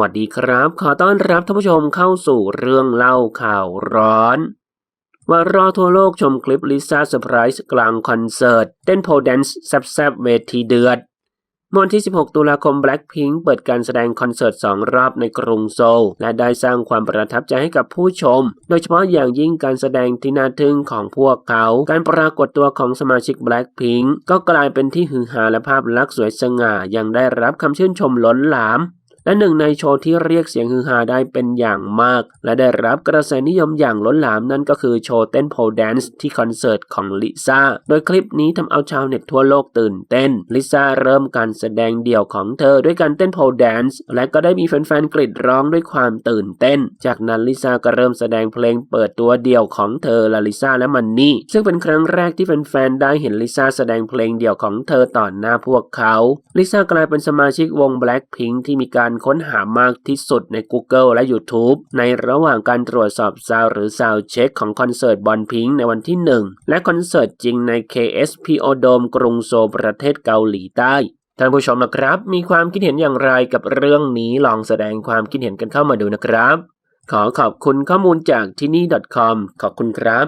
วัสดีครับ ขอต้อนรับท่านผู้ชมเข้าสู่เรื่องเล่าข่าวร้อน ว่ารอทั่วโลกชมคลิปลิซ่าเซอร์ไพรส์กลางคอนเสิร์ต เต้นโพแดนซ์แซบๆเวทีเดือดมอวันที่ 16 ตุลาคม Blackpink เปิดการแสดงคอนเสิร์ต 2 รอบในกรุงโซล และได้สร้างความประทับใจให้กับผู้ชม โดยเฉพาะอย่างยิ่งการแสดงที่น่าทึ่งของพวกเขา การปรากฏตัวของสมาชิก Blackpink ก็กลายเป็นที่ฮือฮาและภาพลักษณ์สวยสง่ายังได้รับคำชื่นชมล้นหลาม และหนึ่งในโชว์ที่เรียกเสียงฮือฮาได้เป็นอย่างมาก และได้รับกระแสนิยมอย่างล้นหลามนั่นก็คือโชว์เต้นโพลแดนซ์ที่คอนเสิร์ตของลิซ่า โดยคลิปนี้ทำเอาชาวเน็ตทั่วโลกตื่นเต้น ลิซ่าเริ่มการแสดงเดี่ยวของเธอด้วยการเต้นโพลแดนซ์และก็ได้มีแฟนๆกรีดร้องด้วยความตื่นเต้น จากนั้นลิซ่าก็เริ่มแสดงเพลงเปิดตัวเดี่ยวของเธอละลิซ่าและมันนี่ ซึ่งเป็นครั้งแรกที่แฟนๆได้เห็นลิซ่าแสดงเพลงเดี่ยวของเธอต่อหน้าพวกเขา ลิซ่ากลายเป็นสมาชิกวง Blackpink ที่มีการการค้นหามากที่สุดใน Google และ YouTube ในระหว่างการตรวจสอบซาวหรือซาวเช็คของคอนเสิร์ตบอลพิงในวันที่ 1 และคอนเสิร์ตจริงใน KSPO Dome กรุงโซลประเทศเกาหลีใต้ท่านผู้ชมนะครับ มีความคิดเห็นอย่างไรกับเรื่องนี้ลองแสดงความคิดเห็นกันเข้ามาดูนะครับ ขอขอบคุณข้อมูลจากที่นี่ .com ขอบคุณครับ